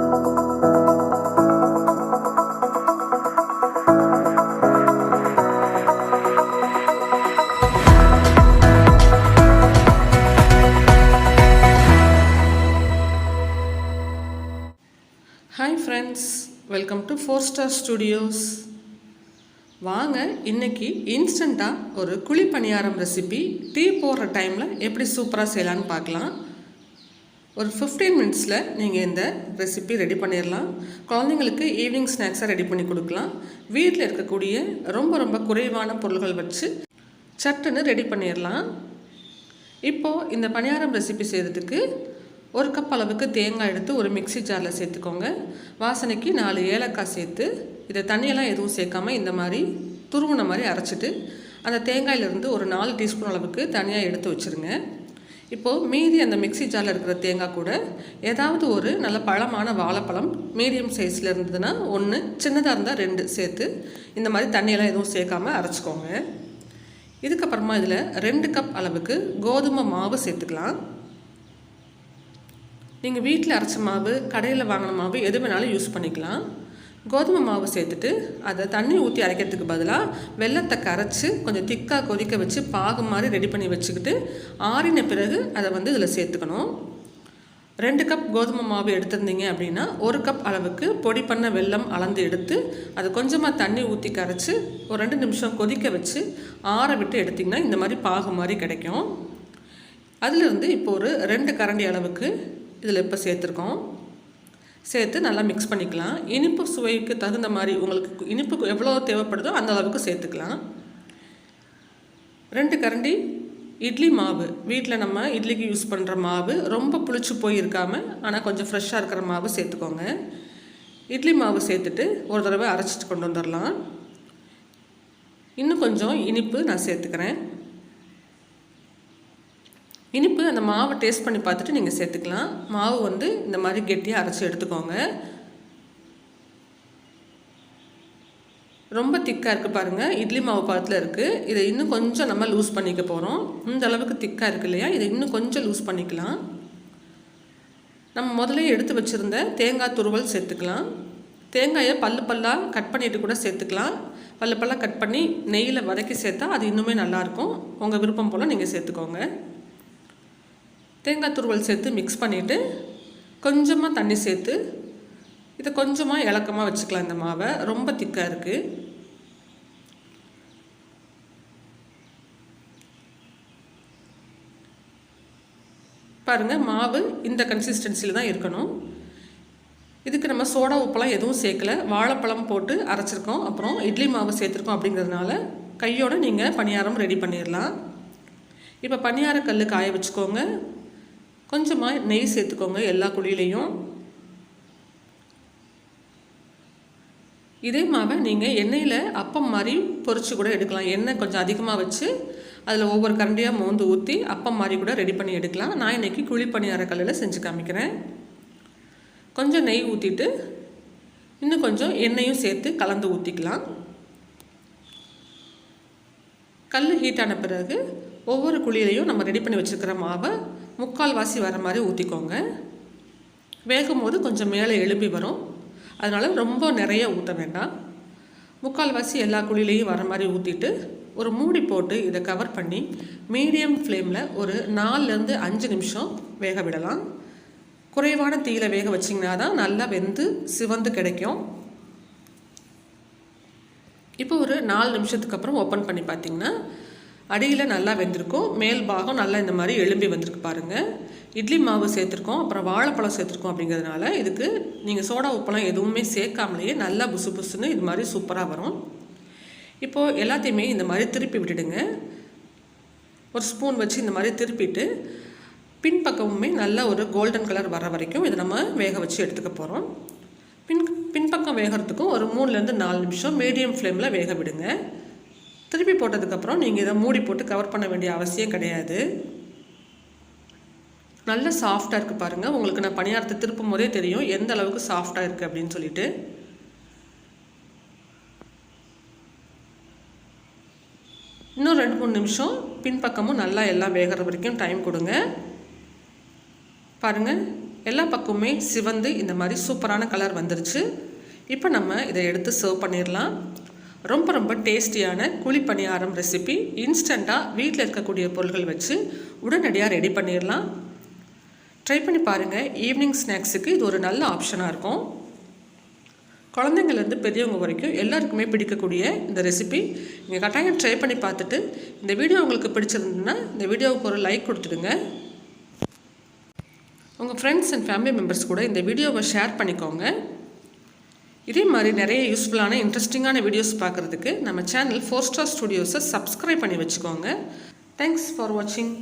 Hi friends welcome to four star studios வாங்க இன்னைக்கு இன்ஸ்டண்ட்டாக ஒரு குழி பணியாரம் ரெசிபி டீ போடுற டைமில் எப்படி சூப்பராக செய்யலான்னு பார்க்கலாம். ஒரு ஃபிஃப்டீன் மினிட்ஸில் நீங்கள் இந்த ரெசிபி ரெடி பண்ணிடலாம் குழந்தைங்களுக்கு ஈவினிங் ஸ்நாக்ஸாக ரெடி பண்ணி கொடுக்கலாம். வீட்டில் இருக்கக்கூடிய ரொம்ப ரொம்ப குறைவான பொருள்கள் வச்சு சட்டுன்னு ரெடி பண்ணிடலாம் இப்போது இந்த பணியாரம் ரெசிபி செய்கிறதுக்கு ஒரு கப் அளவுக்கு தேங்காய் எடுத்து ஒரு மிக்ஸி ஜாரில் சேர்த்துக்கோங்க. வாசனைக்கு நாலு ஏலக்காய் சேர்த்து இதை தண்ணியெல்லாம் எதுவும் சேர்க்காம இந்த மாதிரி துருவின மாதிரி அரைச்சிட்டு அந்த தேங்காயிலிருந்து ஒரு நாலு டீஸ்பூன் அளவுக்கு தனியாக எடுத்து வச்சுருங்க. இப்போது மீதி அந்த மிக்ஸி ஜாரில் இருக்கிற தேங்காய் கூட ஏதாவது ஒரு நல்ல பழமான வாழைப்பழம் மீடியம் சைஸில் இருந்ததுன்னா ஒன்று சின்னதாக இருந்தால் ரெண்டு சேர்த்து இந்த மாதிரி தண்ணியெல்லாம் எதுவும் சேர்க்காமல் அரைச்சிக்கோங்க. இதுக்கப்புறமா இதில் ரெண்டு கப் அளவுக்கு கோதுமை மாவு சேர்த்துக்கலாம். நீங்கள் வீட்டில் அரைச்ச மாவு கடையில் வாங்கின மாவு எது வேணாலும் யூஸ் பண்ணிக்கலாம். கோதுமை மாவு சேர்த்துட்டு அதை தண்ணி ஊற்றி அரைக்கிறதுக்கு பதிலாக வெள்ளத்தை கரைச்சி கொஞ்சம் திக்காக கொதிக்க வச்சு பாகு மாதிரி ரெடி பண்ணி வச்சுக்கிட்டு ஆறின பிறகு அதை வந்து இதில் சேர்த்துக்கணும். ரெண்டு கப் கோதுமை மாவு எடுத்திருந்தீங்க அப்படின்னா ஒரு கப் அளவுக்கு பொடி பண்ண வெல்லம் அளந்து எடுத்து அதை கொஞ்சமாக தண்ணி ஊற்றி கரைச்சி ஒரு ரெண்டு நிமிஷம் கொதிக்க வச்சு ஆற விட்டு எடுத்திங்கன்னா இந்த மாதிரி பாகு மாதிரி கிடைக்கும். அதிலிருந்து இப்போ ஒரு ரெண்டு கரண்டி அளவுக்கு இதில் இப்போ சேர்த்துருக்கோம். சேர்த்து நல்லா மிக்ஸ் பண்ணிக்கலாம். இனிப்பு சுவைக்கு தகுந்த மாதிரி உங்களுக்கு இனிப்பு எவ்வளோ தேவைப்படுதோ அந்த அளவுக்கு சேர்த்துக்கலாம். ரெண்டு கரண்டி இட்லி மாவு. வீட்டில் நம்ம இட்லிக்கு யூஸ் பண்ணுற மாவு ரொம்ப புளிச்சு போயிருக்காமல் ஆனால் கொஞ்சம் ஃப்ரெஷ்ஷாக இருக்கிற மாவு சேர்த்துக்கோங்க. இட்லி மாவு சேர்த்துட்டு ஒரு தடவை அரைச்சிட்டு கொண்டு வந்துடலாம் இன்னும் கொஞ்சம் இனிப்பு நான் சேர்த்துக்கிறேன். இனிப்பு அந்த மாவை டேஸ்ட் பண்ணி பார்த்துட்டு நீங்கள் சேர்த்துக்கலாம். மாவு வந்து இந்த மாதிரி கெட்டியாக அரைச்சி எடுத்துக்கோங்க. ரொம்ப திக்காக இருக்குது பாருங்கள் இட்லி மாவு பழத்தில் இருக்குது இதை இன்னும் கொஞ்சம் நம்ம லூஸ் பண்ணிக்க போகிறோம் இந்த அளவுக்கு திக்காக இருக்குது இல்லையா? இதை இன்னும் கொஞ்சம் லூஸ் பண்ணிக்கலாம். நம்ம முதல்ல எடுத்து வச்சுருந்த தேங்காய் துருவல் சேர்த்துக்கலாம். தேங்காயை பல்லு பல்லாக கட் பண்ணிவிட்டு கூட சேர்த்துக்கலாம். பல்லு பல்லாக கட் பண்ணி நெய்யில் வதக்கி சேர்த்தா அது இன்னுமே நல்லாயிருக்கும் உங்கள் விருப்பம் போல் நீங்கள் சேர்த்துக்கோங்க. தேங்காய் துருவல் சேர்த்து மிக்ஸ் பண்ணிவிட்டு கொஞ்சமாக தண்ணி சேர்த்து இதை கொஞ்சமாக இலக்கமாக வச்சுக்கலாம் இந்த மாவை. ரொம்ப திக்காக இருக்குது பாருங்கள் மாவு இந்த கன்சிஸ்டன்சியில் தான் இருக்கணும். இதுக்கு நம்ம சோடா உப்பெல்லாம் எதுவும் சேர்க்கல. வாழைப்பழம் போட்டு அரைச்சிருக்கோம். அப்புறம் இட்லி மாவு சேர்த்துருக்கோம் அப்படிங்கிறதுனால கையோடு நீங்கள் பணியாரம் ரெடி பண்ணிடலாம் இப்போ பணியார கல் காய வச்சுக்கோங்க. கொஞ்சமாக நெய் சேர்த்துக்கோங்க எல்லா குழியிலையும். இதே மாவை நீங்கள் எண்ணெயில் அப்பம் மாதிரி பொறிச்சு கூட எடுக்கலாம். எண்ணெய் கொஞ்சம் அதிகமாக வச்சு அதில் ஒவ்வொரு கரண்டியாக மோந்து ஊற்றி அப்பம் மாதிரி கூட ரெடி பண்ணி எடுக்கலாம். நான் இன்றைக்கி குழி பணியார கல்லில் செஞ்சு காமிக்கிறேன். கொஞ்சம் நெய் ஊற்றிட்டு இன்னும் கொஞ்சம் எண்ணெயும் சேர்த்து கலந்து ஊற்றிக்கலாம் கல் ஹீட்டான பிறகு ஒவ்வொரு குழியிலையும் நம்ம ரெடி பண்ணி வச்சுருக்கிற மாவை முக்கால் வாசி வர மாதிரி ஊற்றிக்கோங்க வேகும் போது கொஞ்சம் மேலே எழுப்பி வரும். அதனால் ரொம்ப நிறைய ஊற்ற வேண்டாம். முக்கால் வாசி எல்லா குழிலையும் வர மாதிரி ஊற்றிட்டு ஒரு மூடி போட்டு இதை கவர் பண்ணி மீடியம் ஃப்ளேமில் ஒரு நாலுலேருந்து அஞ்சு நிமிஷம் வேக விடலாம். குறைவான தீயில வேக வச்சிங்கன்னா தான் நல்லா வெந்து சிவந்து கிடைக்கும். இப்போ ஒரு நாலு நிமிஷத்துக்கு அப்புறம் ஓப்பன் பண்ணி பார்த்தீங்கன்னா அடியில் நல்லா வெந்திருக்கும் மேல் பாகம் நல்லா இந்த மாதிரி எலும்பி வந்திருக்கு பாருங்கள் இட்லி மாவு சேர்த்துருக்கோம் அப்புறம் வாழைப்பழம் சேர்த்துருக்கோம் அப்படிங்கிறதுனால இதுக்கு நீங்கள் சோடா உப்பெல்லாம் எதுவுமே சேர்க்காமலேயே நல்லா புசு புசுன்னு இது மாதிரி சூப்பராக வரும். இப்போது எல்லாத்தையுமே இந்த மாதிரி திருப்பி விட்டுடுங்க. ஒரு ஸ்பூன் வச்சு இந்த மாதிரி திருப்பிட்டு பின்பக்கமுமே நல்ல ஒரு கோல்டன் கலர் வர வரைக்கும் இதை நம்ம வேக வச்சு எடுத்துக்க போகிறோம் பின் பின்பக்கம் வேகிறதுக்கும் ஒரு மூணுலேருந்து நாலு நிமிஷம் மீடியம் ஃப்ளேமில் வேக விடுங்க. திருப்பி போட்டதுக்கப்புறம் நீங்கள் இதை மூடி போட்டு கவர் பண்ண வேண்டிய அவசியம் கிடையாது. நல்ல சாஃப்டாக இருக்குது பாருங்கள் உங்களுக்கு நான் பணியாரத்தை திருப்பும் போதே தெரியும் எந்த அளவுக்கு சாஃப்டாக இருக்குது அப்படின்னு சொல்லிட்டு. இன்னும் ரெண்டு மூணு நிமிஷம். பின்பக்கமும் நல்லா எல்லாம் வேகிற வரைக்கும் டைம் கொடுங்க. பாருங்கள் எல்லா பக்கமுமே சிவந்து இந்த மாதிரி சூப்பரான கலர் வந்துருச்சு. இப்போ நம்ம இதை எடுத்து சர்வ் பண்ணிடலாம். ரொம்ப ரொம்ப டேஸ்டியான குழி பணியாரம் ரெசிபி இன்ஸ்டண்ட்டாக வீட்டில் இருக்கக்கூடிய பொருட்கள் வச்சு உடனடியாக ரெடி பண்ணிடலாம் ட்ரை பண்ணி பாருங்கள் ஈவினிங் ஸ்நாக்ஸுக்கு இது ஒரு நல்ல ஆப்ஷனாக இருக்கும். குழந்தைங்கள்லேருந்து பெரியவங்க வரைக்கும் எல்லாருக்குமே பிடிக்கக்கூடிய இந்த ரெசிபி நீங்கள் கட்டாயம் ட்ரை பண்ணி பார்த்துட்டு இந்த வீடியோ உங்களுக்கு பிடிச்சிருந்ததுன்னா இந்த வீடியோவுக்கு ஒரு லைக் கொடுத்துடுங்க. உங்கள் ஃப்ரெண்ட்ஸ் அண்ட் ஃபேமிலி மெம்பர்ஸ் கூட இந்த வீடியோவை ஷேர் பண்ணிக்கோங்க. இதே மாதிரி நிறைய யூஸ்ஃபுல்லான இன்ட்ரெஸ்டிங்கான வீடியோஸ் பார்க்குறதுக்கு நம்ம சேனல் ஃபோர் ஸ்டார் ஸ்டுடியோஸை சப்ஸ்கிரைப் பண்ணி வச்சுக்கோங்க. தேங்க்ஸ் ஃபார் வாட்சிங்